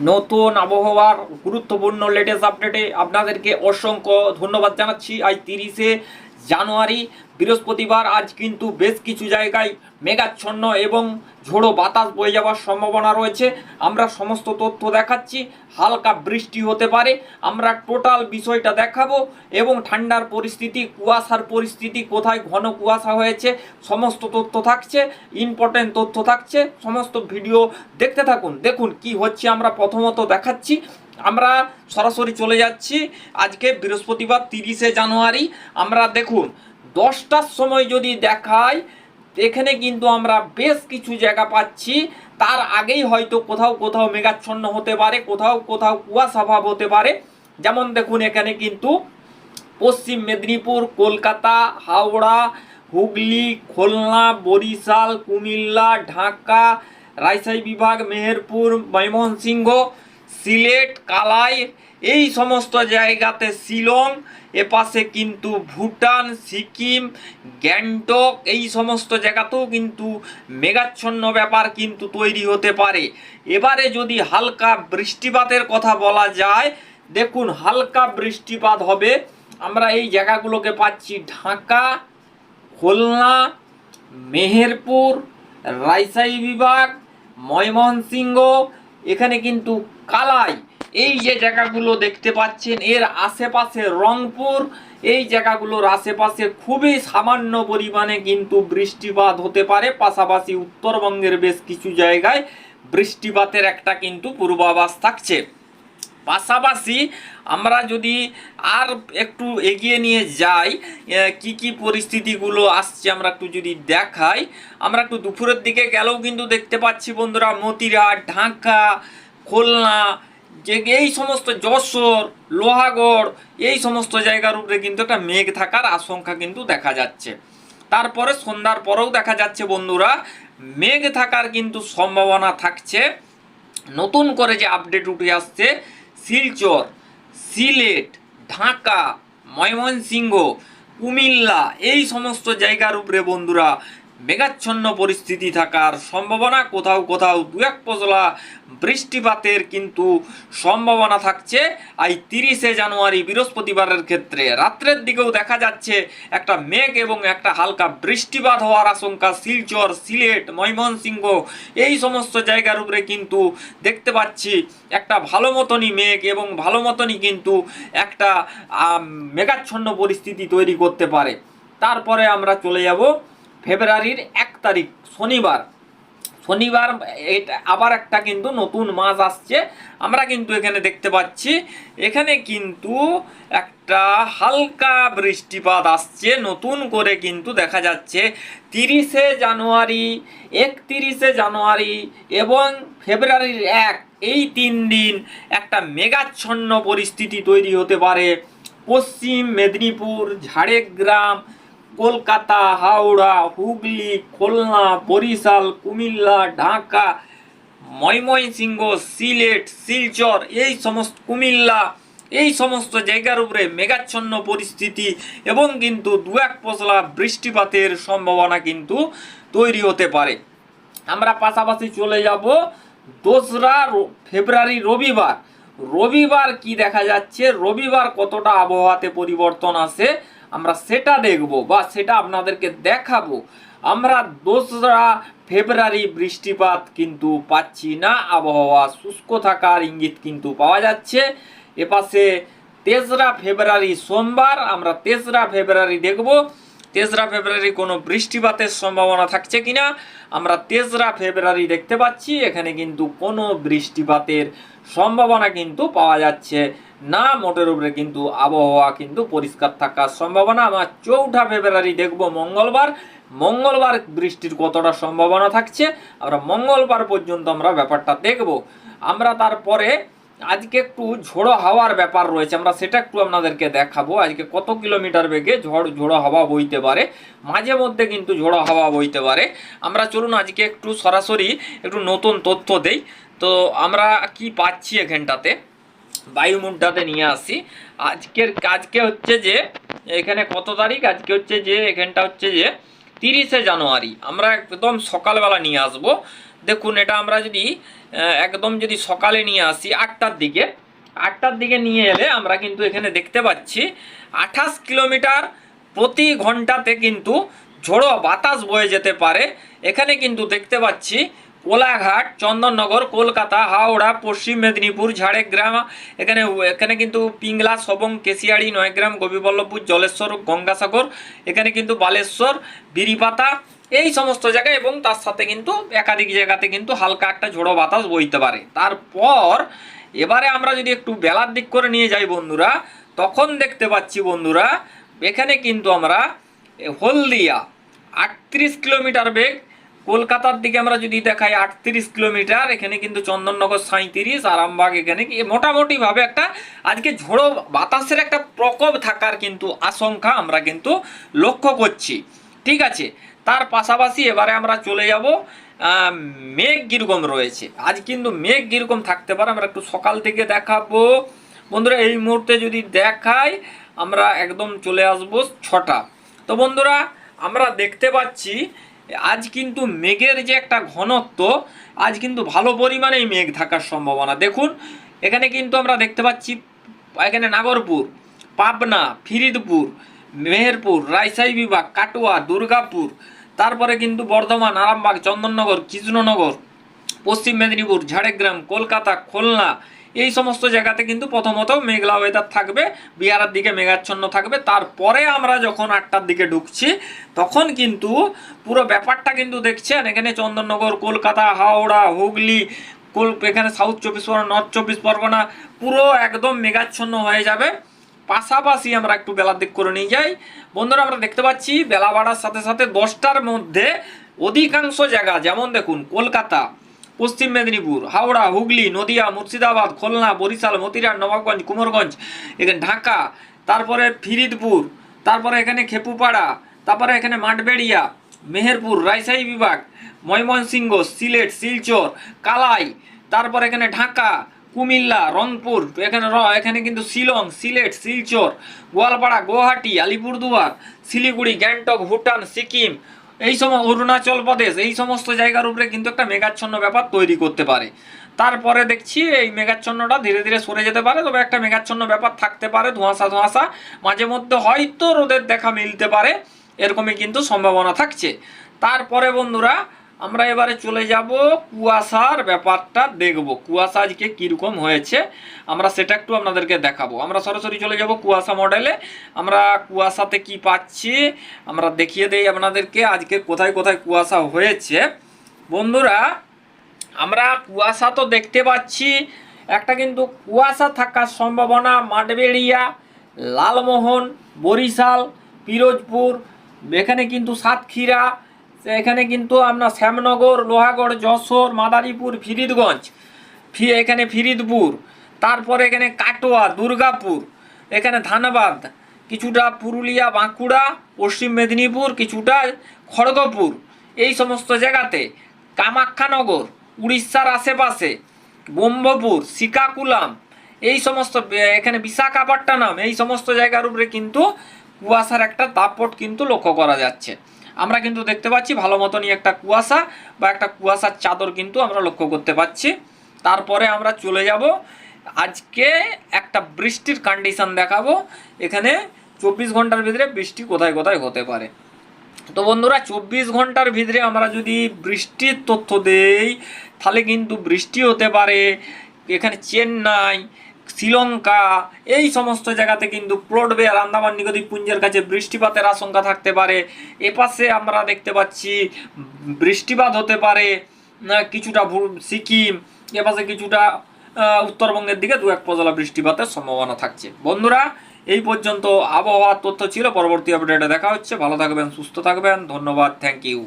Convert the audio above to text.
নতুন আবহাওয়ার গুরুত্বপূর্ণ লেটেস্ট আপডেটে আপনাদেরকে অসংখ্য ধন্যবাদ জানাচ্ছি। আজ তিরিশে জানুয়ারি, বৃহস্পতিবার, আজ কিন্তু বেশ কিছু জায়গায় মেঘাচ্ছন্ন এবং ঝোড়ো বাতাস বয়ে যাওয়ার সম্ভাবনা রয়েছে। আমরা সমস্ত তথ্য দেখাচ্ছি, হালকা বৃষ্টি হতে পারে। আমরা টোটাল বিষয়টা দেখাবো এবং ঠান্ডার পরিস্থিতি, কুয়াশার পরিস্থিতি, কোথায় ঘন কুয়াশা হয়েছে, সমস্ত তথ্য থাকছে ইম্পর্টেন্ট তথ্য থাকছে, সমস্ত ভিডিও দেখতে থাকুন। দেখুন কি হচ্ছে, আমরা প্রথমত দেখাচ্ছি। আমরা সরাসরি চলে যাচ্ছি আজকে বৃহস্পতিবার তিরিশে জানুয়ারি। আমরা দেখুন, দশটার সময় যদি দেখায় এখানে কিন্তু আমরা বেশ কিছু জায়গা পাচ্ছি। তার আগেই হয়তো কোথাও কোথাও মেঘাচ্ছন্ন হতে পারে, কোথাও কোথাও কুয়াশা ভাব হতে পারে। যেমন দেখুন, এখানে কিন্তু পশ্চিম মেদিনীপুর, কলকাতা, হাওড়া, হুগলি, খুলনা, বরিশাল, কুমিল্লা, ঢাকা, রাজশাহী বিভাগ, মেহেরপুর, ময়মনসিংহ সিলেট, কালাই, এই সমস্ত জায়গাতে শিলং, এপাশে কিন্তু ভুটান, সিকিম, গ্যাংটক, এই সমস্ত জায়গাতেও কিন্তু মেঘাচ্ছন্ন ব্যাপার কিন্তু তৈরি হতে পারে। এবারে যদি হালকা বৃষ্টিপাতের কথা বলা যায়, দেখুন হালকা বৃষ্টিপাত হবে। আমরা এই জায়গাগুলোকে পাচ্ছি ঢাকা, খুলনা, মেহেরপুর, রাজশাহী বিভাগ, ময়মনসিংহ এখানে কিন্তু কালাই, এই যে জায়গাগুলো দেখতে পাচ্ছেন, এর আশেপাশে রংপুর, এই জায়গাগুলোর আশেপাশে খুবই সামান্য পরিমাণে কিন্তু বৃষ্টিপাত হতে পারে, পাশাপাশি উত্তরবঙ্গের বেশ কিছু জায়গায় বৃষ্টিপাতের একটা কিন্তু পূর্বাভাস থাকছে। পাশাপাশি আমরা যদি আর একটু এগিয়ে নিয়ে যাই কি কি পরিস্থিতিগুলো আসছে আমরা একটু যদি দেখাই, আমরা একটু দুপুরের দিকে গেলেও কিন্তু দেখতে পাচ্ছি বন্ধুরা মতিরাট ঢাকা, খুলনা, যে এই সমস্ত যশোর, লোহাগড়, এই সমস্ত জায়গার উপরে কিন্তু একটা মেঘ থাকার আশঙ্কা কিন্তু দেখা যাচ্ছে। তারপরে সন্ধ্যার পরেও দেখা যাচ্ছে বন্ধুরা, মেঘ থাকার কিন্তু সম্ভাবনা থাকছে। নতুন করে যে আপডেট উঠে আসছে শিলচর সিলেট ঢাকা ময়মনসিংহ কুমিল্লা এই সমস্ত জায়গার উপরে বন্ধুরা মেঘাচ্ছন্ন পরিস্থিতি থাকার সম্ভাবনা। কোথাও কোথাও দু এক পজলা বৃষ্টিপাতের কিন্তু সম্ভাবনা থাকছে। আই তিরিশে জানুয়ারি বৃহস্পতিবারের ক্ষেত্রে। রাত্রের দিকেও দেখা যাচ্ছে একটা মেঘ এবং একটা হালকা বৃষ্টিপাত হওয়ার আশঙ্কা। শিলচর, সিলেট, ময়মনসিংহ এই সমস্ত জায়গার উপরে কিন্তু দেখতে পাচ্ছি একটা ভালো মতনই মেঘ এবং ভালো মতনই কিন্তু একটা মেঘাচ্ছন্ন পরিস্থিতি তৈরি করতে পারে। তারপরে আমরা চলে যাব ফেব্রুয়ারির এক তারিখ, শনিবার। শনিবার, এটা আবার একটা কিন্তু নতুন মাস আসছে। আমরা কিন্তু এখানে দেখতে পাচ্ছি, এখানে কিন্তু একটা হালকা বৃষ্টিপাত আসছে। নতুন করে কিন্তু দেখা যাচ্ছে তিরিশে জানুয়ারি, একতিরিশে জানুয়ারি এবং ফেব্রুয়ারির এক, এই তিন দিন একটা মেঘাচ্ছন্ন পরিস্থিতি তৈরি হতে পারে। পশ্চিম মেদিনীপুর, ঝাড়গ্রাম কলকাতা, হাওড়া, হুগলি, খুলনা, বরিশাল, কুমিল্লা, ঢাকা, ময়মনসিংহ, সিলেট, শিলচর, এই সমস্ত কুমিল্লা, এই সমস্ত জায়গার উপরে মেঘাচ্ছন্ন পরিস্থিতি এবং কিন্তু দু এক পশলা বৃষ্টিপাতের সম্ভাবনা কিন্তু তৈরি হতে পারে। আমরা পাশাপাশি চলে যাব দোসরা ফেব্রুয়ারি রবিবার। রবিবার কি দেখা যাচ্ছে? রবিবার কতটা আবহাওয়াতে পরিবর্তন আসে? আমরা সেটা দেখব বা সেটা আপনাদেরকে দেখাবো। আমরা দোসরা ফেব্রুয়ারি বৃষ্টিপাত কিন্তু পাচ্ছি না, আবহাওয়া শুষ্ক থাকার ইঙ্গিত কিন্তু পাওয়া যাচ্ছে। এপাশে তেসরা ফেব্রুয়ারি সোমবার আমরা তেসরা ফেব্রুয়ারি দেখব। তেসরা ফেব্রুয়ারি কোনো বৃষ্টিপাতের সম্ভাবনা থাকছে কিনা? আমরা তেসরা ফেব্রুয়ারি দেখতে পাচ্ছি, এখানে কিন্তু কোনো বৃষ্টিপাতের সম্ভাবনা কিন্তু পাওয়া যাচ্ছে না। মোটের উপরে কিন্তু আবহাওয়া কিন্তু পরিষ্কার থাকার সম্ভাবনা। আমরা চৌঠা ফেব্রুয়ারি দেখব মঙ্গলবার। মঙ্গলবার বৃষ্টির কতটা সম্ভাবনা থাকছে? আমরা মঙ্গলবার পর্যন্ত আমরা ব্যাপারটা দেখব। আমরা তারপরে আজকে একটু ঝোড়ো হাওয়ার ব্যাপার রয়েছে, আমরা সেটা একটু আপনাদেরকে দেখাবো। আজকে কত কিলোমিটার বেগে ঝড়, ঝোড়ো হাওয়া বইতে পারে? মাঝে মধ্যে কিন্তু ঝোড়ো হাওয়া বইতে পারে। আমরা চলুন আজকে একটু সরাসরি একটু নতুন তথ্য দেই। তো আমরা কি পাচ্ছি এখানটাতে? বায়ুমুড্ডাতে নিয়ে আসি। আজকের, আজকে হচ্ছে যে, এখানে কত তারিখ? আজকে হচ্ছে যে, এখানটা হচ্ছে যে, তিরিশে জানুয়ারি। আমরা একদম সকালবেলা নিয়ে আসব। দেখুন, এটা আমরা যদি একদম যদি সকালে নিয়ে আসি আটটার দিকে আটটার দিকে নিয়ে এলে আমরা কিন্তু এখানে দেখতে পাচ্ছি আঠাশ কিলোমিটার প্রতি ঘন্টাতে কিন্তু ঝোড়ো বাতাস বয়ে যেতে পারে। এখানে কিন্তু দেখতে পাচ্ছি কোলাঘাট, চন্দননগর, কলকাতা, হাওড়া, পশ্চিম মেদিনীপুর, ঝাড়গ্রাম, এখানে এখানে কিন্তু পিংলা, সবং, কেশিয়াড়ি, নয়গ্রাম, গোপীবল্লভপুর, জলেশ্বর, গঙ্গাসাগর, এখানে কিন্তু বালেশ্বর, বিরিপাতা এই সমস্ত জায়গায় এবং তার সাথে কিন্তু একাধিক জায়গাতে কিন্তু হালকা একটা ঝোড়ো বাতাস বইতে পারে। তারপর এবারে আমরা যদি একটু বেলার দিক করে নিয়ে যাই বন্ধুরা, তখন দেখতে পাচ্ছি বন্ধুরা, এখানে কিন্তু আমরা হলদিয়া আটত্রিশ কিলোমিটার বেগ, কলকাতার দিকে আমরা যদি দেখাই আটত্রিশ কিলোমিটার, এখানে কিন্তু চন্দননগর সাঁত্রিশ আরামবাগ এখানে মোটামুটিভাবে একটা আজকে ঝোড়ো বাতাসের একটা প্রকোপ থাকার কিন্তু আশঙ্কা আমরা কিন্তু লক্ষ্য করছি। ঠিক আছে? তার পাশাপাশি এবারে আমরা চলে যাব মেঘ কীরকম রয়েছে। আজ কিন্তু মেঘ কীরকম থাকতে পারে, আমরা একটু সকাল থেকে দেখাবো। বন্ধুরা, এই মুহূর্তে যদি দেখাই, আমরা একদম চলে আসব ছটা। তো বন্ধুরা, আমরা দেখতে পাচ্ছি, আজ কিন্তু মেঘের যে একটা ঘনত্ব, আজ কিন্তু ভালো পরিমাণেই মেঘ থাকার সম্ভাবনা। দেখুন, এখানে কিন্তু আমরা দেখতে পাচ্ছি, এখানে নাগরপুর, পাবনা, ফিরিদপুর মেহেরপুর, রাজশাহী বিভাগ, কাটোয়া, দুর্গাপুর, তারপরে কিন্তু বর্ধমান, আরামবাগ, চন্দননগর, কৃষ্ণনগর, পশ্চিম মেদিনীপুর, ঝাড়গ্রাম, কলকাতা, খুলনা, এই সমস্ত জায়গাতে কিন্তু প্রথমত মেঘলা ওয়েদার থাকবে, বিহারের দিকে মেঘাচ্ছন্ন থাকবে। তারপরে আমরা যখন আটটার দিকে ঢুকছি, তখন কিন্তু পুরো ব্যাপারটা কিন্তু দেখছেন, এখানে চন্দননগর, কলকাতা, হাওড়া, হুগলি, কোল এখানে সাউথ চব্বিশ পরগনা নর্থ চব্বিশ পরগনা, পুরো একদম মেঘাচ্ছন্ন হয়ে যাবে। পাশাপাশি আমরা একটু বেলার দিক করে নিয়ে যাই। বন্ধুরা, আমরা দেখতে পাচ্ছি বেলা বাড়ার সাথে সাথে দশটার মধ্যে অধিকাংশ জায়গা, যেমন দেখুন, কলকাতা, পশ্চিম মেদিনীপুর, হাওড়া, হুগলি, নদিয়া, মুর্শিদাবাদ, খুলনা, বরিশাল মতিরাট নবাবগঞ্জ, কুমোরগঞ্জ, এখানে ঢাকা, তারপরে ফিরিদপুর, তারপরে এখানে খেপুপাড়া, তারপরে এখানে মাঠবেড়িয়া, মেহেরপুর, রাজশাহী বিভাগ, ময়মনসিংহ, সিলেট, শিলচর, কালাই, তারপর এখানে ঢাকা কুমিল্লা, রংপুর এখানে র- এখানে কিন্তু শিলং, সিলেট, শিলচর, গোয়ালপাড়া, গুয়াহাটি, আলিপুরদুয়ার, শিলিগুড়ি, গ্যাংটক, ভুটান, সিকিম, এই সময় অরুণাচল প্রদেশ, এই সমস্ত জায়গার উপরে কিন্তু একটা মেঘাচ্ছন্ন ব্যাপার তৈরি করতে পারে। তারপরে দেখছি এই মেঘাচ্ছন্নটা ধীরে ধীরে সরে যেতে পারে, তবে একটা মেঘাচ্ছন্ন ব্যাপার থাকতে পারে, ধোঁয়াশা ধোঁয়াশা, মাঝে মধ্যে হয়তো রোদের দেখা মিলতে পারে, এরকমই কিন্তু সম্ভাবনা থাকছে। তারপরে বন্ধুরা আমরা এবারে চলে যাব কুয়াশার ব্যাপারটা দেখব। কুয়াশা আজকে কীরকম হয়েছে, আমরা সেটা একটু আপনাদেরকে দেখাবো। আমরা সরাসরি চলে যাব কুয়াশা মডেলে আমরা কুয়াশাতে কি পাচ্ছি, আমরা দেখিয়ে দেই আপনাদেরকে আজকে কোথায় কোথায় কুয়াশা হয়েছে। বন্ধুরা, আমরা কুয়াশা তো দেখতে পাচ্ছি, একটা কিন্তু কুয়াশা থাকার সম্ভাবনা মাঠবেড়িয়া লালমোহন, বরিশাল, পিরোজপুর, এখানে কিন্তু সাতক্ষীরা এখানে কিন্তু আপনার শ্যামনগর, লোহাগড়, যশোর, মাদারীপুর, ফিরিদগঞ্জ, ফি এখানে ফিরিদপুর, তারপরে এখানে কাটোয়া, দুর্গাপুর, এখানে ধানবাদ, কিছুটা পুরুলিয়া, বাঁকুড়া, পশ্চিম মেদিনীপুর, কিছুটা খড়গপুর, এই সমস্ত জায়গাতে কামাখ্যানগর, উড়িষ্যার আশেপাশে, ব্রহ্মপুর শ্রীকাকুলাম এই সমস্ত এখানে বিশাখাপট্টনম, এই সমস্ত জায়গার উপরে কিন্তু কুয়াশার একটা দাপট কিন্তু লক্ষ্য করা যাচ্ছে। আমরা কিন্তু দেখতে পাচ্ছি ভালো মতনই একটা কুয়াশা বা একটা কুয়াশার চাদর কিন্তু আমরা লক্ষ্য করতে পাচ্ছি। তারপরে আমরা চলে যাব। আজকে একটা বৃষ্টির কন্ডিশন দেখাবো। এখানে চব্বিশ ঘণ্টার ভিতরে বৃষ্টি কোথায় কোথায় হতে পারে। তো বন্ধুরা, চব্বিশ ঘণ্টার ভিতরে আমরা যদি বৃষ্টির তথ্য দেই, তাহলে কিন্তু বৃষ্টি হতে পারে। এখানে চেন্নাই শ্রীলঙ্কা, এই সমস্ত জায়গাতে কিন্তু প্লটবে আর আন্দামান পুঞ্জের কাছে বৃষ্টিপাতের আশঙ্কা থাকতে পারে। এপাশে আমরা দেখতে পাচ্ছি, বৃষ্টিপাত হতে পারে কিছুটা সিকিম এপাশে কিছুটা উত্তরবঙ্গের দিকে দু এক পজলা বৃষ্টিপাতের সম্ভাবনা থাকছে। বন্ধুরা, এই পর্যন্ত আবহাওয়ার তথ্য ছিল। পরবর্তী আপডেটে দেখা হচ্ছে। ভালো থাকবেন, সুস্থ থাকবেন। ধন্যবাদ থ্যাংক ইউ